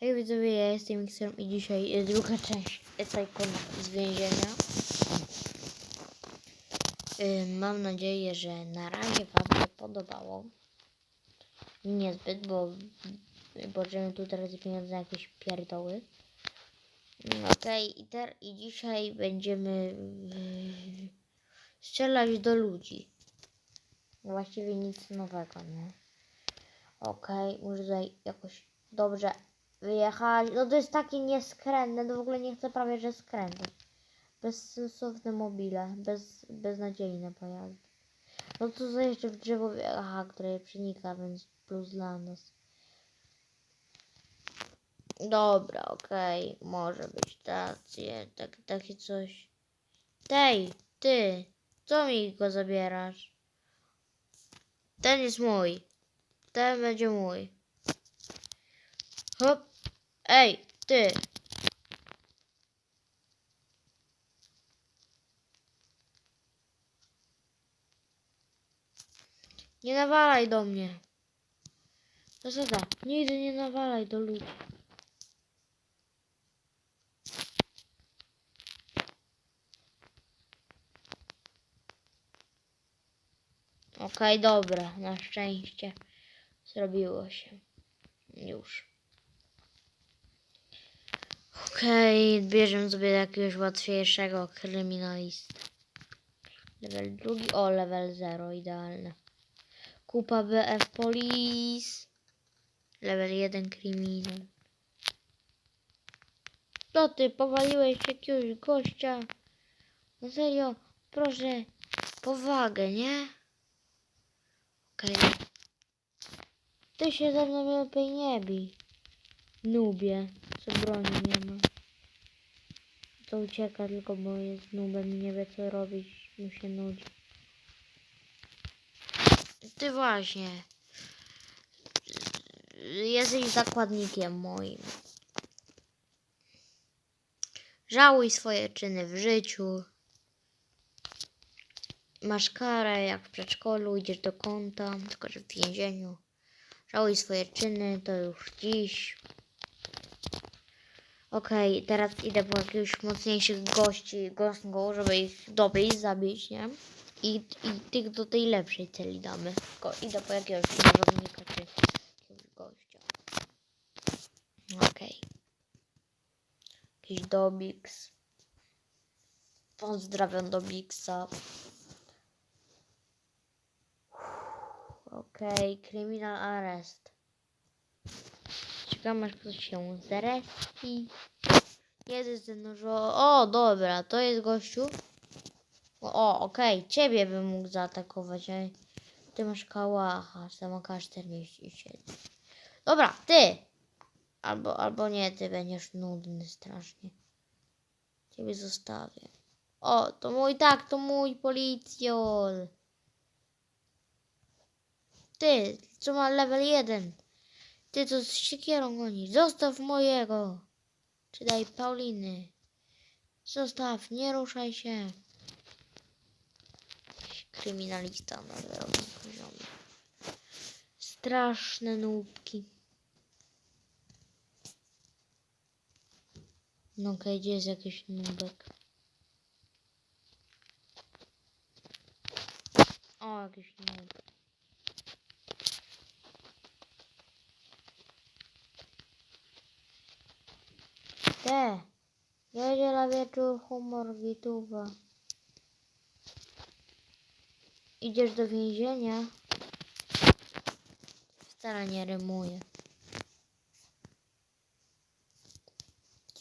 Hej widzowie, ja jestem Mixerem i dzisiaj jest druga część Ecajkona z więzienia. Mam nadzieję, że na razie Wam się podobało. Niezbyt, bo będziemy tu teraz pieniądze na jakieś pierdoły. Mm, Okej, i, ter- i dzisiaj będziemy yy, strzelać do ludzi. Właściwie nic nowego, nie? Okej, muszę tutaj jakoś dobrze wyjechać. No to jest takie nieskrętne, to w ogóle nie chcę prawie, że skręcać. Bezsensowne mobile, bez, beznadziejne pojazdy. No co jeszcze w drzewo, aha, które przenika, więc plus dla nas. Dobra, okej, może być takie, tak, takie coś. Tej, ty, co mi go zabierasz? Ten jest mój. Ten będzie mój. Hop. Ej, ty. Nie nawalaj do mnie. Zasada, nigdy nie nawalaj do ludzi. Okej, dobra, na szczęście zrobiło się. Już. Okej, bierzemy sobie jakiegoś łatwiejszego kryminalista. Level drugi, o level 0, idealne. Kupa BF Police. Level 1 kryminal. To ty, powaliłeś jakiegoś gościa. No serio, proszę, powagę, nie? Okej. Ty się ze mną lepiej nie bij. Nubie, co broni nie ma. To ucieka tylko, bo jest nubem i nie wie co robić, mu się nudzi. Ty właśnie. Jesteś zakładnikiem moim. Żałuj swoje czyny w życiu. Masz karę jak w przedszkolu, idziesz do kąta, tylko że w więzieniu. Żałuj swoje czyny, to już dziś. Okej, teraz idę po jakiegoś mocniejszych gości, gosngu, żeby ich dobić, zabić, nie? I, I tych do tej lepszej celi damy. Tylko idę po jakiegoś nożownika czy jakiegoś gościa. Okej. Jakiś Dobix. Pozdrawiam Dobixa. Okej, criminal arrest. Czekam aż ktoś się zreszti. Jest ten nóż. O, dobra, to jest gościu. O, okej, ciebie bym mógł zaatakować, ty masz kałacha, sama K47. Dobra, ty! Albo, albo nie, ty będziesz nudny strasznie. Ciebie zostawię. O, to mój, tak, to mój policjol. Ty, co ma level 1. Ty to z siekierą goni. Zostaw mojego. Czy daj Pauliny. Zostaw, nie ruszaj się. Kryminalista na zerowym poziomie. Straszne nubki. No okej, gdzie jest jakiś nubek? O, jakiś nubek. Te, jedzie na wieczór humor wituwa. Idziesz do więzienia? Wcale nie rymuje.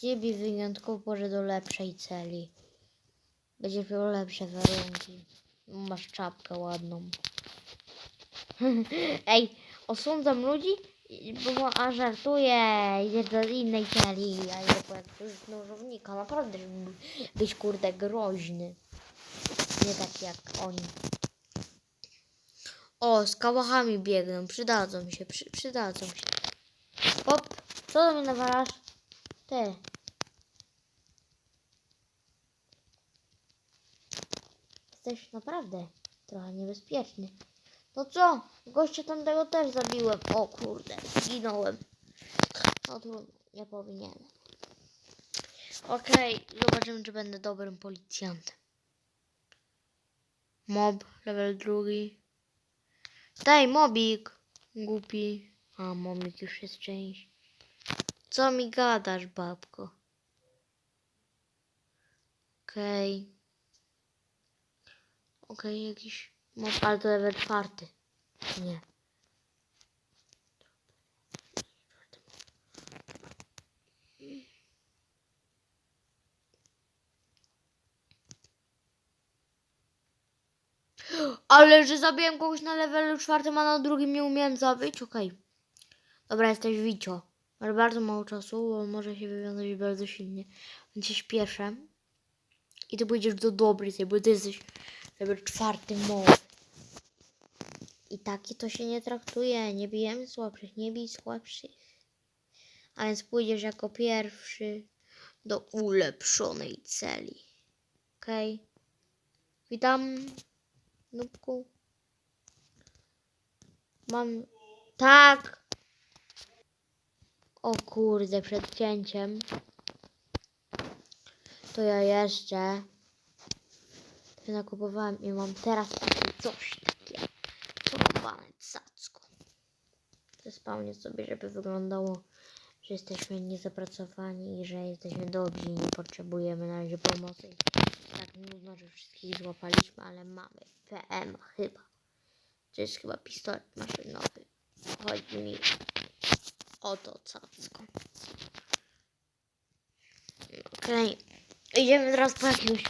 Ciebie wyjątkowo poszedł do lepszej celi. Będziesz miał lepsze warunki. Masz czapkę ładną. Ej, osądzam ludzi, bo a żartuję, idziesz do innej celi, a idę po jakiegoś nożownika, naprawdę, żeby być kurde groźny. Nie tak jak oni. O, z kałachami biegną, przydadzą się, przy, przydadzą się. Hop, co do mnie nawalasz? Ty. Jesteś naprawdę trochę niebezpieczny. No co? Gościa tamtego też zabiłem. O kurde, zginąłem. No trudno, nie powinienem. Okej, zobaczymy, czy będę dobrym policjantem. Mob, level drugi. Daj, mobik! Głupi. A, mobik już jest część. Co mi gadasz, babko? Okej. Okej, jakiś mob, ale to level czwarty. Nie. Ale że zabiłem kogoś na levelu czwartym, a na drugim nie umiałem zabić? Okej. Dobra, jesteś Wicio. Masz bardzo mało czasu, bo może się wywiązać bardzo silnie. Więc się śpieszę. I ty pójdziesz do tej, bo ty jesteś level czwarty mowy. I taki to się nie traktuje. Nie bijemy słabszych, nie bij słabszych. A więc pójdziesz jako pierwszy do ulepszonej celi. Okej. Witam. Nubku. Mam. Tak! O kurde, przed cięciem. To ja jeszcze. Nakupowałem i mam teraz coś Porwane cacko. Zespałnię sobie, żeby wyglądało, że jesteśmy niezapracowani i że jesteśmy dobrzy i nie potrzebujemy na razie pomocy. Tak nudno, że wszystkich złapaliśmy, ale mamy PM chyba. To jest chyba pistolet maszynowy. Chodzi mi o to cacko. Okej. Idziemy teraz po jakiegoś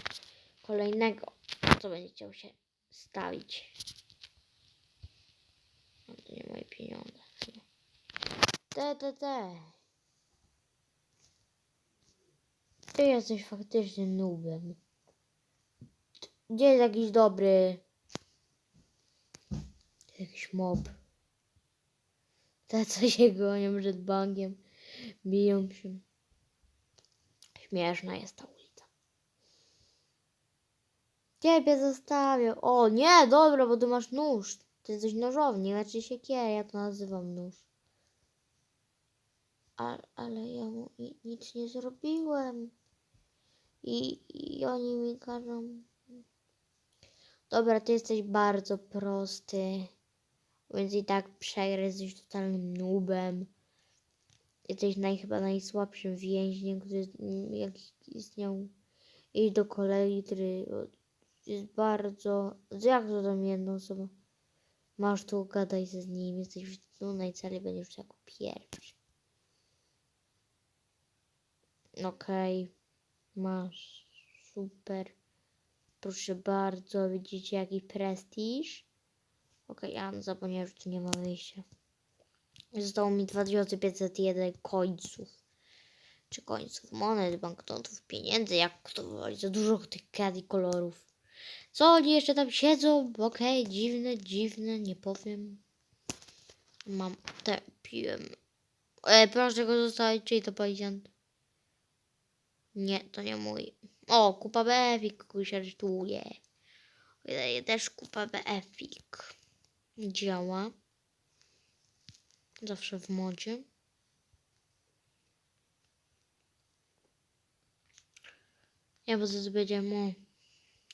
kolejnego, co będzie chciał się stawić. No to nie moje pieniądze. chyba. Te, te, te. Ty jesteś faktycznie nubem. Gdzie jest jakiś dobry? Jakiś mob. Te, co się gonią przed bankiem. Biją się. Śmieszna jest ta ulica. Ciebie zostawię. O, nie, dobra, bo ty masz nóż. Ty jesteś nożownik, znaczy siekierę, ja to nazywam nóż. Ale ja mu ni- nic nie zrobiłem. I, I oni mi każą. Dobra, ty jesteś bardzo prosty. Więc i tak przegrasz, jesteś totalnym nubem. Jesteś naj, chyba najsłabszym więźniem, który jaki istniał. Idź do kolegi, który jest bardzo... Jak to tam jedną osobą? Masz tu, gadaj ze nim, jesteś w nudnej celi, będziesz jako pierwszy. Okej, masz, super. Proszę bardzo, widzicie jaki prestiż? Okej, ja zapomniałem, że tu nie ma wyjścia. Zostało mi 2501 końców. Czy końców monet, banknotów, pieniędzy, jak to woli. Za dużo tych kart kolorów. Co oni jeszcze tam siedzą? Okej, dziwne, dziwne, nie powiem. Mam te, piłem. E, proszę go zostawić, czyli to policjant. Nie, to nie mój. O, kupa BFik, kogoś aresztuje. Wydaje też kupa BFik. Działa. Zawsze w modzie. Ja bo zaraz będziemy.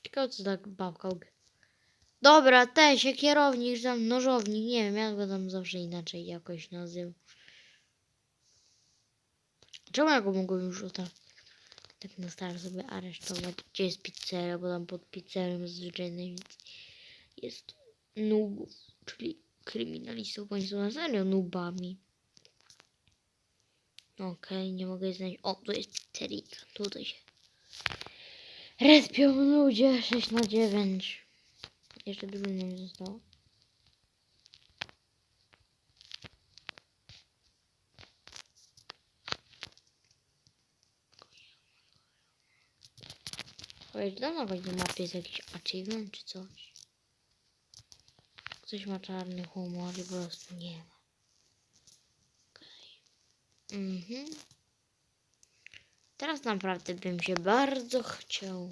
o. Co tak babka. ug- Dobra, te się kierownik, tam nożownik, nie wiem, ja go tam zawsze inaczej jakoś nazywam. Czemu ja go mogłem już o tak, na start sobie aresztować? Gdzie jest pizzeria, bo tam pod pizzerią zazwyczaj najwięcej jest nubów, czyli kryminalistów, bo oni są na serio nubami. Okej, nie mogę znaleźć. O, tu jest pizzeria. Tutaj się respią ludzie 6 na 9. Jeszcze dużo nie zostało. Powiedz, dla na końcu mapy jest jakiś achievement czy coś? Ktoś ma czarny humor i po prostu nie ma. Okej. Mhm. Teraz naprawdę bym się bardzo chciał.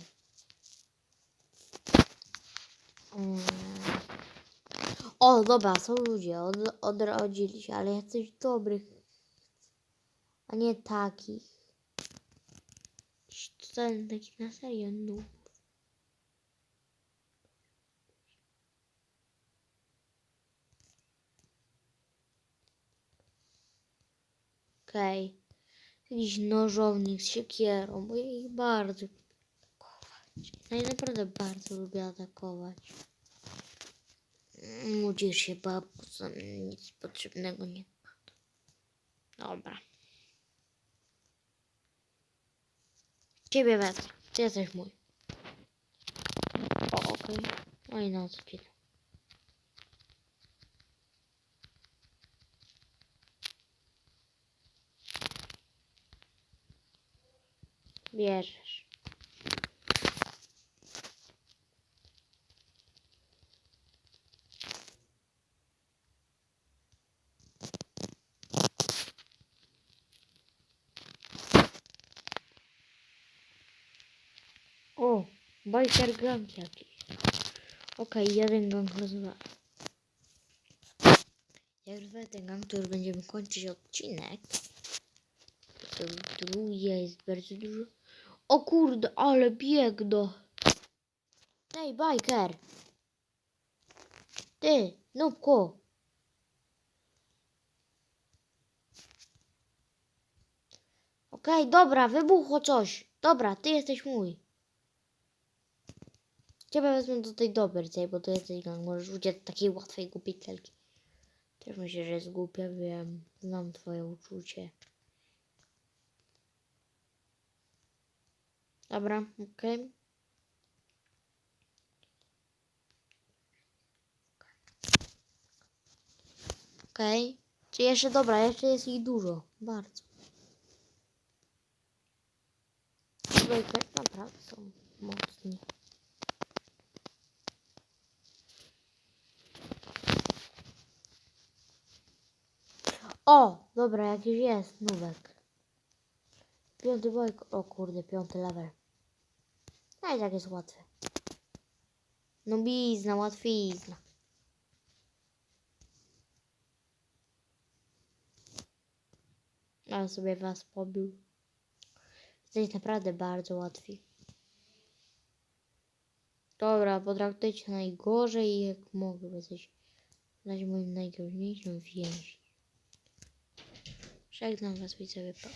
O, dobra, są ludzie, od, odrodzili się, ale jacyś dobrych. a nie takich. Totalny taki na serio noob. Okej. Jakiś nożownik z siekierą, bo ja ich bardzo atakować. No i naprawdę bardzo lubię atakować. Nudzisz się, babku, co nic potrzebnego nie ma. Dobra. Ciebie wezmę. Ty jesteś mój. O, okej. No i na co? Bierzesz. O, biker gang jakiś. Okej, jeden gang rozwala. Jak rozwalę ten gang, to już będziemy kończyć odcinek. To jest bardzo dużo. O kurde, ale biegno. Ej, biker. Ty, nubku. Okej, dobra, wybuchło coś. Dobra, ty jesteś mój. Ciebie wezmę do tej dobrej, bo to jesteś gang. Możesz uciec takiej łatwej głupiej celki. Też myślę, że jest głupia, wiem. Znam twoje uczucie. Dobra, okej. Okej. Czy jeszcze dobra, jeszcze jest ich dużo. Bardzo. Baker naprawdę są mocni. O! Dobra, jakiś jest nówek. Piąty bojk. O kurde, piąty level. No i tak jest łatwe. No bizna, łatwizna. Ale sobie was pobił. Jesteś naprawdę bardzo łatwi. Dobra, potraktujcie najgorzej jak mogę, jesteś razie moim najgroźniejszym więźniem. Żegnam was widzowie. pa.